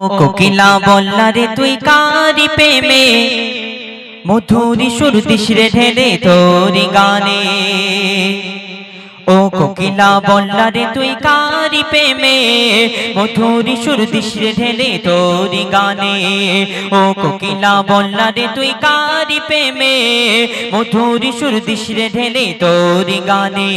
কোকিলা বল্লারে তুই কারি প্রেমে, মধুরি সুর দিশরে ঢেলে তোরি গানে। ও কোকিলা বল্লারে তুই কারি প্রেমে, মধুরি সুর দিশরে ঢেলে তোরি গানে। ও কোকিলা বল্লারে তুই কারি প্রেমে মধুরি সুর দিশরে ঢেলে তোরি গানে।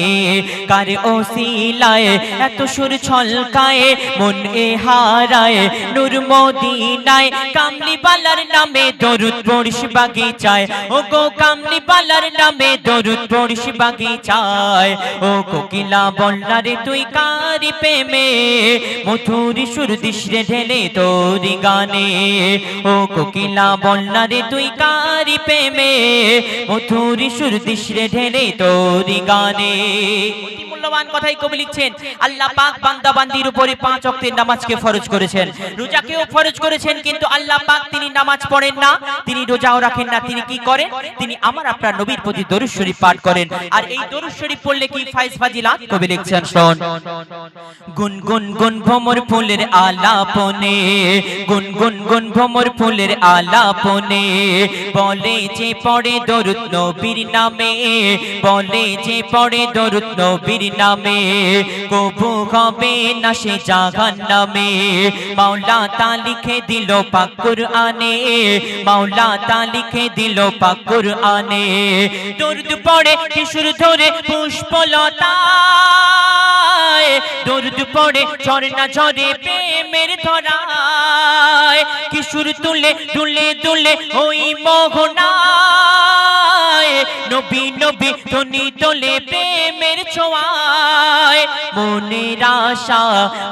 কারে ও সিলায় এত সুর ছলকায়, মন এ হারায়, নূর মদিনায়। কামলি বালার নামে দরুদ পড়িস বাগিচায়। ও গো কামলি বালার নামে দরুদ পড়িস বাগিচায়। ও কোকিলা বল্লারে তুই কারি প্রেমে? মধুরি সুর দিশরে ঢেলে তোরি গানে। ও কোকিলা বল্লারে তুই কারি প্রেমে মধুরি সুর দিশরে ঢেলে তোরি গানে মূল্যবান কথাই কবি লিখছেন। আল্লাহ পাক বান্দা বান্দির উপরে পাঁচ ওয়াক্তের নামাজকে ফরজ করেছেন। রোজাকেও ফরজ করেছেন, কিন্তু আল্লাহ পাক তিনি নামাজ পড়েন না, তিনি রোজাও রাখেন না। তিনি কি করেন? তিনি আমার আপনার নবীর প্রতি দরুদ শরীফ পাঠ করেন। আর এই দরুদ শরীফ পড়লে কি ফাইজ ফাজিলাত? কবি লিখছেন, শোন। গুন গুন গুন ভ্রমর ফুলের আলাপনে, গুন গুন গুন ভ্রমর ফুলের আলাপনে, বলে যে পড়ে দরুদ নবীর নামে, বলে যে পড়ে দরুদ নবীর নামে, কবু হবে না সে জাহান নামে মাওলা তা লিখে দিল পাকুর আনে মাওলা তা লিখে দিল পাকুর আনে দরুদ পড়ে কিশোর ধরে পুষ্পলতা দরুদ পড়ে ঝর্ণা ঝরে প্রেমের ধরায়। কিশোর তুলে তুলে তুলে ওই মোহনায়। নবী নবী ধনি তোলে প্রেমের ছোঁয়ায়। মনের আশা,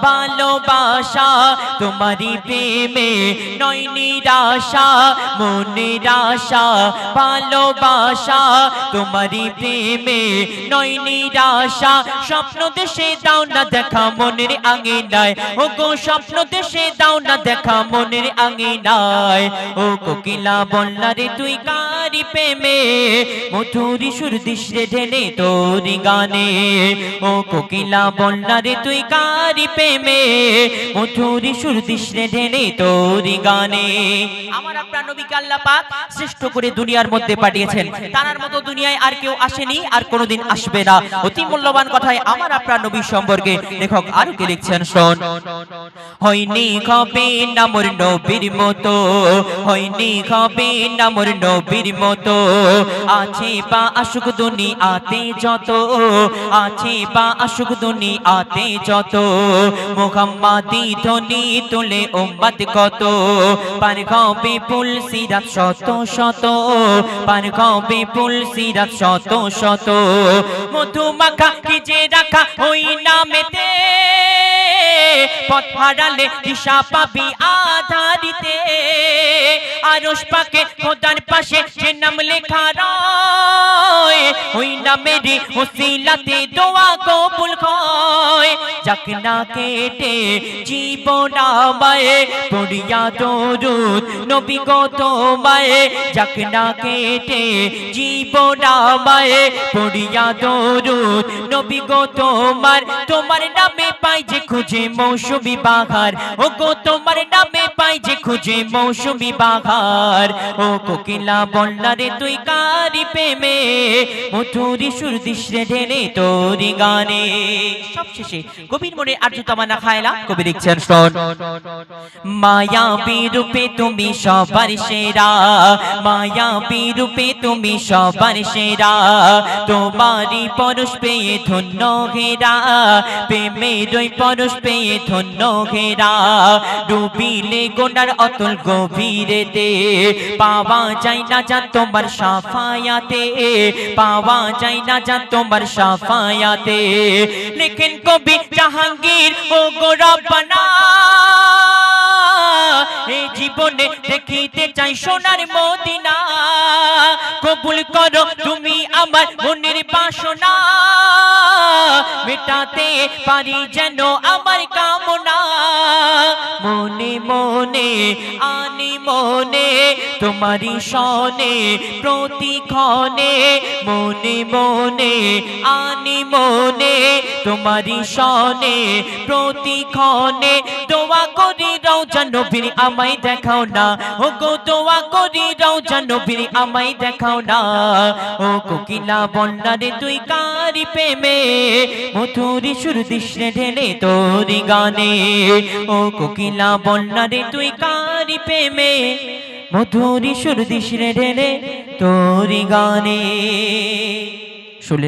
ভালোবাসা তোমারই প্রেমে নয় নিরাশা। মনের আশা, ভালোবাসা তোমারই প্রেমে নয় নিরাশা। স্বপ্ন দেশে দাও না দেখা মনের আঙিনায়। ও গো স্বপ্ন দেশে দাও না দেখা মনের আঙিনায়। ও কোকিলা বল্লারে তুই কারি প্রেমে? মধুরি সুর দিশরে ঢেলে তোরি গানে। ও কোকিলা বল্লারে তুই কারি প্রেমে? মধুরি সুর দিশরে ঢেলে তোরি গানে। আমার আপনার নবীকে আল্লাহ পাক শ্রেষ্ঠ করে দুনিয়ার মধ্যে পাঠিয়েছেন? তার মতো দুনিয়ায় আর কেউ আসেনি, আর কোনোদিন আসবে না। অতি মূল্যবান কথায় আমার আপনার নবী সম্পর্কে লেখক আরও কে লিখছেন? শোন। হয়নি হবে না মোর নবীর মতো, হয়নি হবে না মোর নবীর মতো, আছে বা আশুক দুনি আতে যত, আছে বা আসুক দুনি আতে যত, মোহাম্মাদি ধ্বনি তুলে উম্মত কত পার হবে পুল সিরাত শত শত পার হবে পুল সিরাত শত শত মধু মাখা কি যে রাখা ওই নামেতে? পথ হারালে দিশা পাবি আধারিতে। আরশ পাকে খোদার পাশে যে নাম লেখা রয়। ওই নামেরই ওসিলাতে দোয়া কবুল হয়। যাক না কেটে জীবন আমায় পড়িয়া দরুদ, নবী গো তোমায়। যাক না কেটে জীবন আমায় পড়িয়া দরুদ, নবী গো তোমার। তোমার নামে পাই যে খুঁজে মৌসুমি বাহার ও গো তোমার নামে পাই যে খুঁজে মৌসুমি বাহার ও কোকিলা বল্লারে তুই কারি প্রেমে। মধুরি সুর দিশরে ঢেলে তোরি গানে। সবশেষে কবির মনে আর্য তামানা খায়লা, কবি লিখছেন শোন। মায়া রূপে তুমি সবার সেরা। মায়া রূপে তুমি সবার সেরা। তোমারই পরশ পেয়ে ধন্য ঘেরা প্রেমের পরশ পেয়ে ধন্য ঘেরা। ডুবিলে গোনার অতল গভীরেতে পাওয়া যায় না যা তোমার সাফায়াতে, পাওয়া যায় না যা তোমার সাফায়াতে। লেখেন কবি জাহাঙ্গীর ও গোরবানা এই জীবনে দেখিতে চাই সোনার মদিনা। কবুল করো তুমি আমার মনের বাসনা, মেটাতে পারি যেন আমার কামনা মনে আনি মনে তোমারি সনে প্রতিক্ষণে মনে মনে, আনি মনে তোমারি সনে, প্রতিক্ষণে দোয়া করি রওজা নবীর আমায় দেখাও না। ও গো দোয়া করি রওজা নবীর আমায় দেখাও না। ও কোকিলা বন্যারে তুই কারি প্রেমে, মধুরি সুর দিশে ঢেলে তোরি গানে। ও কোকিলা বন্যারে তুই কারি প্রেমে, মধুরি সুর দিশে ঢেলে তোরি গানে। শুলে